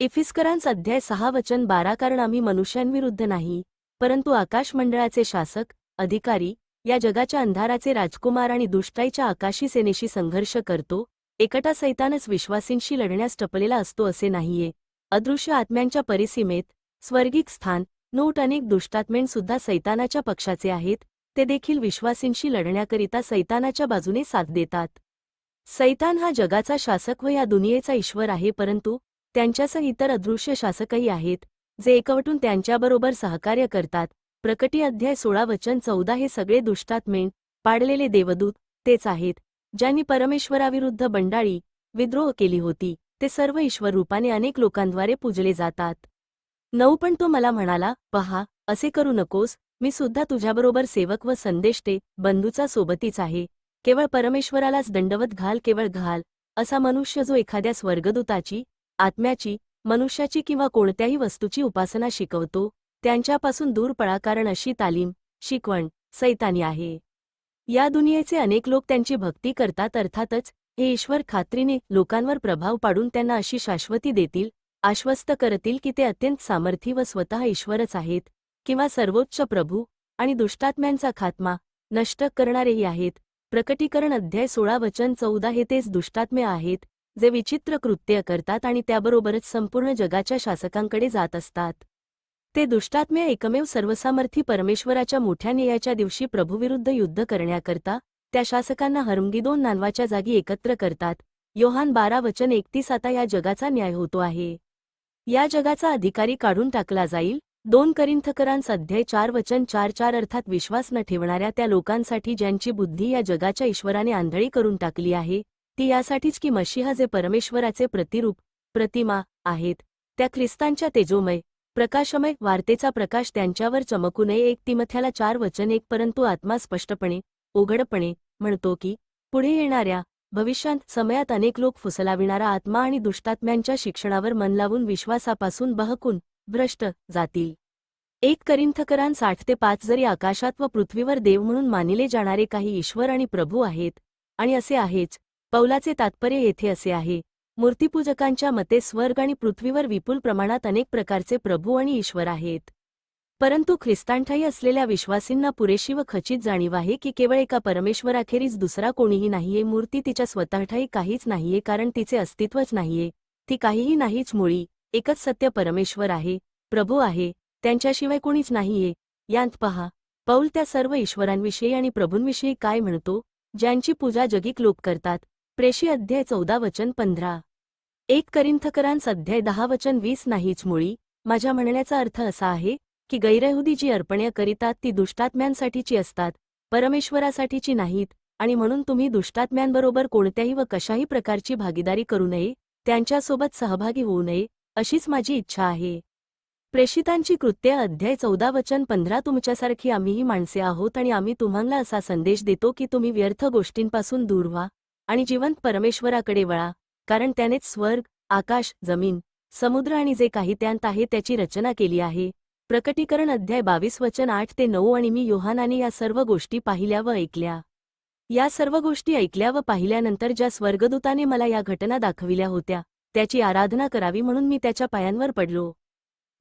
इफिस्करांस अध्याय सहा वचन बारा कारण आम्ही मनुष्यांविरुद्ध नाही परंतु आकाश मंडळाचे शासक अधिकारी या जगाच्या अंधाराचे राजकुमार आणि दुष्टाईच्या आकाशी सेनेशी संघर्ष करतो एकटा सैतानच विश्वासींशी लढण्यास टपलेला असतो असे नाहीये. अदृश्य आत्म्यांच्या परिसीमेत स्वर्गिक स्थान नोट अनेक दुष्टात्मेंसुद्धा सैतानाच्या पक्षाचे आहेत ते देखील विश्वासींशी लढण्याकरिता सैतानाच्या बाजूने साथ देतात. सैतान हा जगाचा शासक व या दुनियेचा ईश्वर आहे परंतु त्यांच्यासह इतर अदृश्य शासकही आहेत जे एकवटून त्यांच्याबरोबर सहकार्य करतात. प्रकटी अध्याय सोळा वचन चौदा हे सगळे दुष्टात्मेन पाडलेले देवदूत तेच आहेत ज्यांनी परमेश्वराविरुद्ध बंडाळी विद्रोह केली होती. ते सर्व ईश्वर रूपाने अनेक लोकांद्वारे पूजले जातात. नऊ पण तो मला म्हणाला पहा असे करू नकोस मी सुद्धा तुझ्याबरोबर सेवक व संदेष्टे बंधूचा सोबतीच आहे. केवळ परमेश्वरालाच दंडवत घाल केवळ घाल असा मनुष्य जो एखाद्या स्वर्गदूताची आत्म्याची मनुष्याची किंवा कोणत्याही वस्तूची उपासना शिकवतो त्यांच्यापासून दूर पळा कारण अशी तालीम शिकवण सैतानी आहे. या दुनियेचे अनेक लोक त्यांची भक्ती करतात अर्थातच हे ईश्वर खात्रीने लोकांवर प्रभाव पाडून त्यांना अशी शाश्वती देतील आश्वस्त करतील की ते अत्यंत सामर्थी व स्वतः ईश्वरच आहेत किंवा सर्वोच्च प्रभू आणि दुष्टात्म्यांचा खात्मा नष्ट करणारेही आहेत. प्रकटीकरण अध्याय सोळा वचन चौदा हे तेच दुष्टात्म्य आहेत जे विचित्र कृत्य करतात आणि त्याबरोबरच संपूर्ण जगाच्या शासकांकडे जात असतात. ते दुष्टात्म्य एकमेव सर्वसामर्थी परमेश्वराच्या मोठ्या न्यायाच्या दिवशी प्रभूविरुद्ध युद्ध करण्याकरता त्या शासकांना हरमगिदोन नानवाच्या जागी एकत्र करतात. योहान बारा वचन एकतीस आता या जगाचा न्याय होतो आहे. या जगाचा अधिकारी काढून टाकला जाईल. दोन करिंथकरांस अध्याय चार वचन चार चार अर्थात विश्वास न ठेवणाऱ्या त्या लोकांसाठी ज्यांची बुद्धी या जगाच्या ईश्वराने आंधळी करून टाकली आहे ती यासाठीच की मशिहा जे परमेश्वराचे प्रतिरूप प्रतिमा आहेत त्या ख्रिस्तांच्या तेजोमय प्रकाशमय वार्तेचा प्रकाश त्यांच्यावर चमकू नये. एक तिमथ्याला चार वचन एक परंतु आत्मा स्पष्टपणे उघडपणे म्हणतो की पुढे येणाऱ्या भविष्यात समयात अनेक लोक फुसलाविणारा आत्मा आणि दुष्टात्म्यांच्या शिक्षणावर मन लावून विश्वासापासून बहकून भ्रष्ट जातील. एक करिंथकरान साठ ते पाच जरी आकाशात व पृथ्वीवर देव म्हणून मानिले जाणारे काही ईश्वर आणि प्रभू आहेत आणि असे आहेच पौलाचे तात्पर्य येथे असे आहे मूर्तिपूजकांच्या मते स्वर्ग आणि पृथ्वीवर विपुल प्रमाणात अनेक प्रकारचे प्रभू आणि ईश्वर आहेत. परंतु ख्रिस्तांठाई असलेल्या विश्वासींना पुरेशी व खचित जाणीव आहे की केवळ एका परमेश्वराखेरीज दुसरा कोणीही नाहीये मूर्ती तिच्या स्वतःठाई काहीच नाहीये कारण तिचे अस्तित्वच नाहीये. ती काहीही नाहीच मुळी एकच सत्य परमेश्वर आहे प्रभू आहे त्यांच्याशिवाय कोणीच नाहीये. यांत पहा पौल त्या सर्व ईश्वरांविषयी आणि प्रभूंविषयी काय म्हणतो ज्यांची पूजा जगिक लोक करतात प्रेषी अध्याय चौदा वचन पंधरा. एक करिंथकरांस अध्याय दहा वचन वीस नाहीच मुळी माझ्या म्हणण्याचा अर्थ असा आहे की गैरहुदी जी अर्पणे करीतात ती दुष्टात्म्यांसाठीची असतात परमेश्वरासाठीची नाहीत आणि म्हणून तुम्ही दुष्टात्म्यांबरोबर कोणत्याही व कशाही प्रकारची भागीदारी करू नये त्यांच्यासोबत सहभागी होऊ नये अशीच माझी इच्छा आहे. प्रेषितांची कृत्य अध्याय चौदा वचन पंधरा तुमच्यासारखी आम्हीही माणसे आहोत आणि आम्ही तुम्हाला असा संदेश देतो की तुम्ही व्यर्थ गोष्टींपासून दूर व्हा आणि जिवंत परमेश्वराकडे वळा कारण त्यानेच स्वर्ग आकाश जमीन समुद्र आणि जे काही त्यांत आहे त्याची रचना केली आहे. प्रकटीकरण अध्याय बावीस वचन आठ ते नऊ आणि मी योहानाने या सर्व गोष्टी पाहिल्या व ऐकल्या. या सर्व गोष्टी ऐकल्या व पाहिल्यानंतर ज्या स्वर्गदूताने मला या घटना दाखविल्या होत्या त्याची आराधना करावी म्हणून मी त्याच्या पायांवर पडलो.